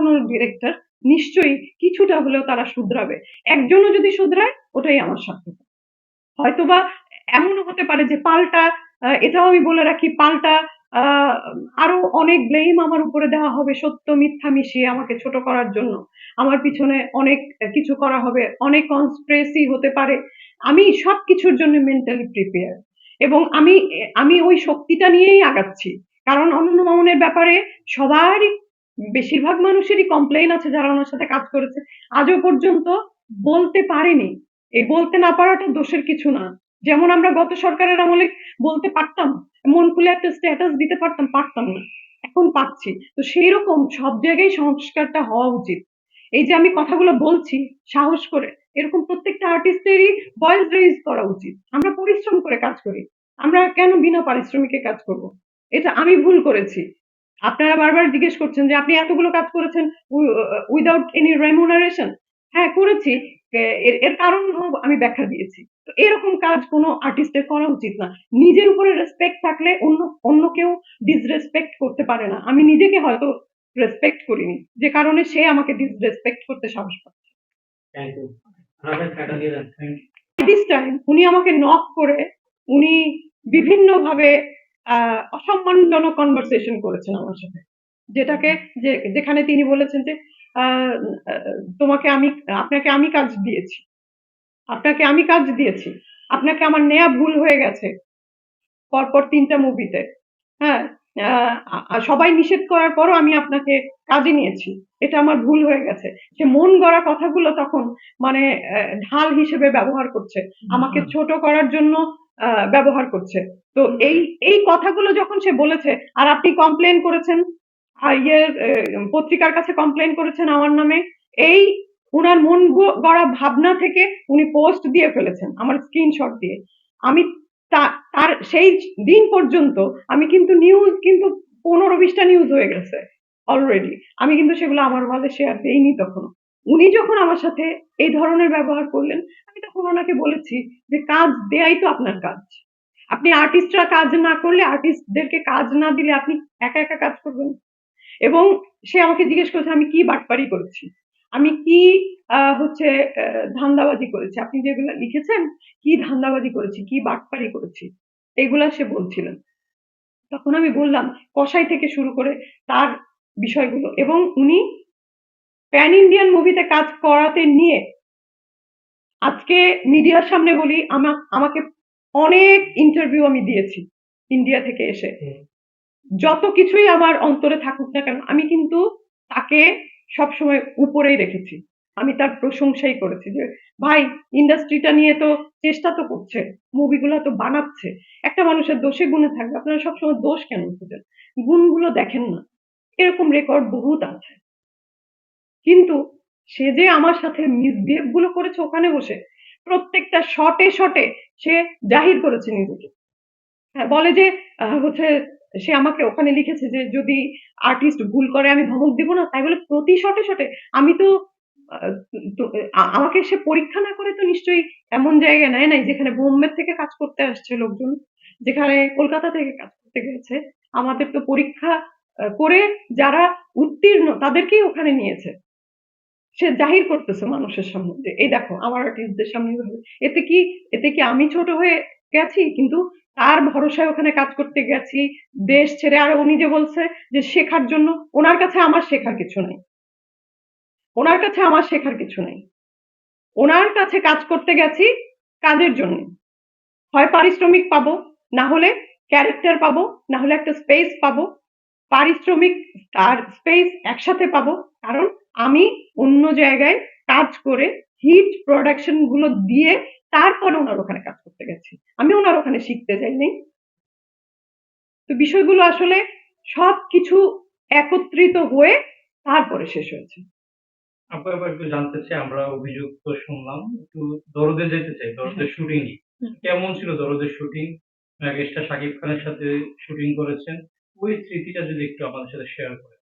দেখানোর ডিরেক্টর নিশ্চয়ই কিছুটা হলেও তারা শুধরাবে। একজনও যদি শুধরায়, ওটাই আমার সার্থকতা হয়তোবা এমনও হতে পারে যে পাল্টা এটাও আমি বলে রাখি, পাল্টা আরও অনেক ব্লেম আমার উপরে দেওয়া হবে সত্য, মিথ্যা মিশিয়ে আমাকে ছোট করার জন্য। আমার পিছনে অনেক কিছু করা হবে, অনেক কনস্পিরেসি হতে পারে। আমি সব কিছুর জন্য মেন্টালি প্রিপেয়ার এবং আমি আমি ওই শক্তিটা নিয়েই আগাচ্ছি। কারণ অনন্য মামুনের ব্যাপারে সবারই বেশিরভাগ মানুষেরই কমপ্লেইন আছে যারা ওনার সাথে কাজ করেছে। আজও পর্যন্ত বলতে পারেনি। এই বলতে না পারাটা দোষের কিছু না। যেমন আমরা গত সরকারের আমলে বলতে পারতাম, মন খুলে একটা স্ট্যাটাস দিতে পারতাম পারতাম না। এখন পাচ্ছি। তো সেই রকম সব জায়গায় সংস্কারটা হওয়া উচিত। এই যে আমি কথাগুলো বলছি, সাহস করে, এরকম প্রত্যেকটা আর্টিস্টেরই ভয়েস রেজ করা উচিত। আমরা পরিশ্রম করে কাজ করি। আমরা কেন বিনা পারিশ্রমিকে কাজ করব? এটা আমি ভুল করেছি। আপনারা বারবার জিজ্ঞেস করছেন যে আপনি এতগুলো কাজ করেছেন উইদাউট এনি রেমুনারেশন হ্যাঁ করেছি। এর এর কারণ আমি ব্যাখ্যা দিয়েছি। তো এরকম কাজ কোনো আর্টিস্টের করা উচিত না। নিজের উপরে রেসপেক্ট থাকলে অন্য অন্য কেউ ডিসরেসপেক্ট করতে পারে না। আমি নিজেকে হয়তো রেসপেক্ট করিনি। যে কারণে সে আমাকে ডিসরেসপেক্ট করতে সাহস পাচ্ছে। দিস টাইম উনি আমাকে নক করে উনি বিভিন্নভাবে অসম্মানজনক কনভারসেশন করেছেন আমার সাথে। যেটাকে যে যেখানে তিনি বলেছেন যে তোমাকে আমি আপনাকে আমি কাজ দিয়েছি। আপনাকে আমি কাজ দিয়েছি। আপনাকে আমার নেয়া ভুল হয়ে গেছে। পরপর তিনটা মুভিতে হ্যাঁ সবাই নিষেধ করার পরও আমি আপনাকে কাজে নিয়েছি। এটা আমার ভুল হয়ে গেছে। সে মন গড়া কথাগুলো তখন মানে ঢাল হিসেবে ব্যবহার করছে। আমাকে ছোট করার জন্য ব্যবহার করছে। তো এই এই কথাগুলো যখন সে বলেছে আর আপনি কমপ্লেন করেছেন ইয়ের পত্রিকার কাছে কমপ্লেন করেছেন আমার নামে এই উনার মন গড়া ভাবনা থেকে উনি পোস্ট দিয়ে ফেলেছেন আমার স্ক্রিনশট দিয়ে। আমি তার সেই দিন পর্যন্ত আমি কিন্তু নিউজ কিন্তু পনেরো বিশটা নিউজ হয়ে গেছে অলরেডি আমি কিন্তু সেগুলো আমার মাঝে শেয়ার দেইনি তখন উনি যখন আমার সাথে এই ধরনের ব্যবহার করলেন, আমি তখন ওনাকে বলেছি যে কাজ দেয়াই তো আপনার কাজ। আপনি আর্টিস্টরা কাজ না করলে আর্টিস্টদেরকে কাজ না দিলে আপনি একা একা কাজ করবেন এবং সে আমাকে জিজ্ঞেস করেছে, আমি কি বাটপারি করেছি? আমি কি হচ্ছে ধান্দাবাজি করেছি? আপনি যেগুলো লিখেছেন, কি ধান্দাবাজি করেছি? কি বাটপারি করেছি? এগুলা সে বলছিলেন তখন আমি বললাম, কসাই থেকে শুরু করে তার বিষয়গুলো। এবং উনি প্যান ইন্ডিয়ান মুভিতে কাজ করাতে নিয়ে আজকে মিডিয়ার সামনে বলি আমা আমাকে অনেক ইন্টারভিউ আমি দিয়েছি ইন্ডিয়া থেকে এসে। যত কিছুই আমার অন্তরে থাকুক না কেন আমি কিন্তু তাকে সবসময় উপরেই রেখেছি। আমি তার প্রশংসাই করেছি যে ভাই ইন্ডাস্ট্রিটা নিয়ে তো চেষ্টা তো করছে মুভিগুলো তো বানাচ্ছে। একটা মানুষের দোষে গুণে থাকবে আপনারা সবসময় দোষ কেন খুঁজেন? গুণগুলো দেখেন না। এরকম রেকর্ড বহুত আছে। কিন্তু সে যে আমার সাথে মিসবিহেভগুলো করেছে ওখানে বসে, প্রত্যেকটা শটে শটে সে জাহির করেছে নিজেকে। হ্যাঁ বলে যে হচ্ছে সে আমাকে ওখানে লিখেছে যে, যদি আর্টিস্ট ভুল করে আমি ধমক দিব না, তাই বলে প্রতি শটে শটে আমি তো আমাকে সে পরীক্ষা না করে তো নিশ্চয়ই এমন জায়গায় নেয় নাই যেখানে বোম্বে থেকে কাজ করতে আসছে লোকজন, যেখানে কলকাতা থেকে কাজ করতে গেছে। আমাদের তো পরীক্ষা করে যারা উত্তীর্ণ তাদেরকেই ওখানে নিয়েছে। সে জাহির করতেছে মানুষের সামনে যে, এই দেখো, আমার আর্টিস্টদের সামনে। এতে কি এতে কি আমি ছোট হয়ে গেছি? কিন্তু তার ভরসায় ওখানে কাজ করতে গেছি, দেশ ছেড়ে, আর উনি যে বলছে যে শেখার জন্য, ওনার কাছে আমার শেখার কিছু নাই। ওনার কাছে আমার শেখার কিছু নাই। ওনার কাছে কাজ করতে গেছি কাজের জন্য। হয় পারিশ্রমিক পাবো, না হলে ক্যারেক্টার পাবো, না হলে একটা স্পেস পাবো। পারিশ্রমিক আর স্পেস একসাথে পাবো, কারণ আমি অন্য জায়গায় কাজ করে হিট প্রোডাকশনগুলো দিয়ে তারপরে ওনার ওখানে কাজ করতে গেছি। আমি ওনার ওখানে শিখতে যাইনি। তো বিষয়গুলো আসলে সব কিছু একত্রিত হয়ে তারপরে শেষ হয়েছে। আপনার এবার একটু জানতে চাই আমরা অভিযোগ তো শুনলাম একটু দরদে যেতে চাই দরদের শুটিং কেমন ছিল দরদের শুটিং নাগেশটা শাকিব খানের সাথে শুটিং করেছেন। ওই স্মৃতিটা যদি একটু আমাদের সাথে শেয়ার করেন।